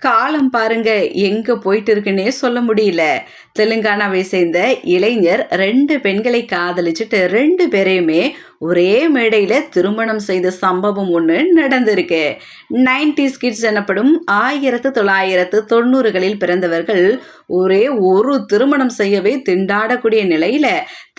காலம் பாருங்க எங்க போயிட்டு இருக்குன்னே சொல்ல முடியல. தெலுங்கானாவை சேர்ந்த இளைஞர் ரெண்டு பெண்களை காதலிச்சுட்டு ரெண்டு பேரையுமே ஒரே மேடையில் திருமணம் செய்த சம்பவம் ஒன்று நடந்திருக்கு. நைன்டி கிட்ஸ் எனப்படும் ஆயிரத்து தொள்ளாயிரத்து தொண்ணூறுகளில் பிறந்தவர்கள் ஒரே ஒரு திருமணம் செய்யவே திண்டாடக்கூடிய நிலையில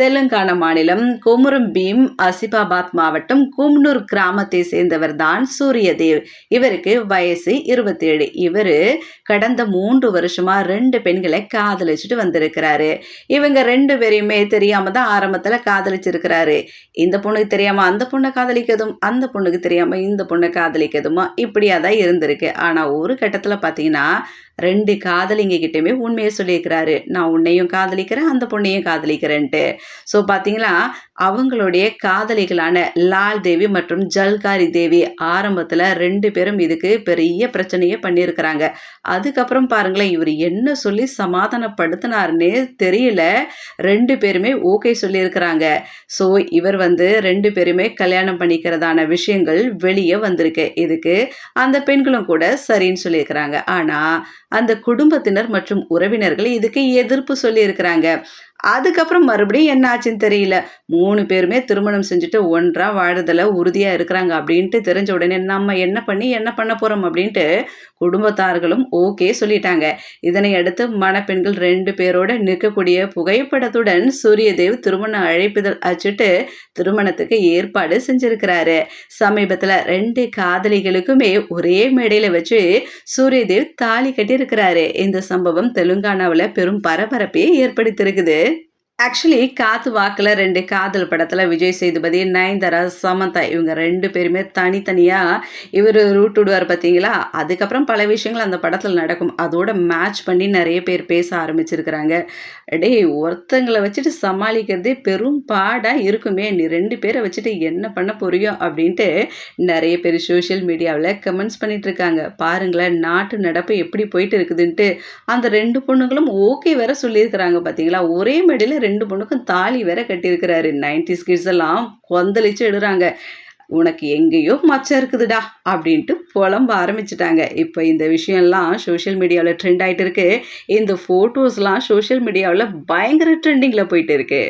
தெலுங்கானா மாநிலம் குமுரம் பீம் அசிபாபாத் மாவட்டம் கும்னூர் கிராமத்தை சேர்ந்தவர் தான் சூரியதேவ். இவருக்கு வயசு இருபத்தேழு. இவர் கடந்த மூன்று வருஷமா ரெண்டு பெண்களை காதலிச்சுட்டு வந்திருக்கிறாரு. இவங்க ரெண்டு பேரையுமே தெரியாம தான் ஆரம்பத்துல காதலிச்சிருக்கிறாரு. இந்த பொண்ணுக்கு தெரியாம அந்த பொண்ணை காதலிக்கதும் அந்த பொண்ணுக்கு தெரியாம இந்த பொண்ணை காதலிக்கதுமா? இப்படியா தான் இருந்திருக்கு. ஆனா ஒரு கட்டத்துல பாத்தீங்கன்னா ரெண்டு காதலிங்க கிட்டேயுமே உண்மையை சொல்லியிருக்கிறாரு. நான் உன்னையும் காதலிக்கிறேன் அந்த பொண்ணையும் காதலிக்கிறேன்ட்டு. ஸோ பார்த்தீங்களா அவங்களுடைய காதலிகளான லால் தேவி மற்றும் ஜல்காரி தேவி ஆரம்பத்தில் ரெண்டு பேரும் இதுக்கு பெரிய பிரச்சனையே பண்ணியிருக்கிறாங்க. அதுக்கப்புறம் பாருங்களேன் இவர் என்ன சொல்லி சமாதானப்படுத்தினாருன்னே தெரியல. ரெண்டு பேருமே ஓகே சொல்லியிருக்கிறாங்க. ஸோ இவர் வந்து ரெண்டு பேருமே கல்யாணம் பண்ணிக்கிறதான விஷயங்கள் வெளியே வந்திருக்கு. இதுக்கு அந்த பெண்களும் கூட சரின்னு சொல்லியிருக்கிறாங்க. ஆனால் அந்த குடும்பத்தினர் மற்றும் உறவினர்கள் இதுக்கு எதிர்ப்பு சொல்லியிருக்கிறாங்க. அதுக்கப்புறம் மறுபடியும் என்ன ஆச்சுன்னு தெரியல. மூணு பேருமே திருமணம் செஞ்சுட்டு ஒன்றா வாழுதல உறுதியாக இருக்கிறாங்க அப்படின்ட்டு தெரிஞ்ச உடனே நம்ம என்ன பண்ணி என்ன பண்ண போகிறோம் அப்படின்ட்டு குடும்பத்தார்களும் ஓகே சொல்லிட்டாங்க. இதனை அடுத்து மணப்பெண்கள் ரெண்டு பேரோட நிற்கக்கூடிய புகைப்படத்துடன் சூரியதேவ் திருமண அழைப்புதல் அச்சுட்டு திருமணத்துக்கு ஏற்பாடு செஞ்சிருக்கிறாரு. சமீபத்தில் ரெண்டு காதலிகளுக்குமே ஒரே மேடையில் வச்சு சூரியதேவ் தாலி கட்டியிருக்கிறாரு. இந்த சம்பவம் தெலுங்கானாவில் பெரும் பரபரப்பையே ஏற்படுத்தியிருக்குது. ஆக்சுவலி காத்து வாக்கில் ரெண்டு காதல் படத்தில் விஜய் சேதுபதி நயன்தாரா சமந்தா இவங்க ரெண்டு பேருமே தனித்தனியாக இவர் ரூட் விடுவார் பார்த்தீங்களா அதுக்கப்புறம் பல விஷயங்கள் அந்த படத்தில் நடக்கும். அதோட மேட்ச் பண்ணி நிறைய பேர் பேச ஆரம்பிச்சிருக்கிறாங்க. டேய் ஒருத்தங்களை வச்சுட்டு சமாளிக்கிறதே பெரும் பாடாக இருக்குமே. நீ ரெண்டு பேரை வச்சுட்டு என்ன பண்ண போறியோ அப்படின்ட்டு நிறைய பேர் சோஷியல் மீடியாவில் கமெண்ட்ஸ் பண்ணிட்டு இருக்காங்க பாருங்களேன் நாட்டு நடப்பு எப்படி போயிட்டு இருக்குதுன்ட்டு. அந்த ரெண்டு பொண்ணுங்களும் ஓகே வேற சொல்லியிருக்கிறாங்க பார்த்தீங்களா ஒரே மேடையில் ரெண்டு பொண்ணுக்கும் தாலி வேற கட்டியிருக்கிறாரு. நைன்டிஸ் கிட்ஸ் எல்லாம் கொந்தளிச்சு எடுறாங்க. உனக்கு எங்கேயோ மச்சம் இருக்குதுடா அப்படின்ட்டு புலம்ப ஆரம்பிச்சிட்டாங்க. இப்போ இந்த விஷயம்லாம் சோஷியல் மீடியாவில் ட்ரெண்ட் ஆகிட்டு இருக்கு. இந்த ஃபோட்டோஸ்லாம் சோஷியல் மீடியாவில் பயங்கர ட்ரெண்டிங்கில் போயிட்டு இருக்கு.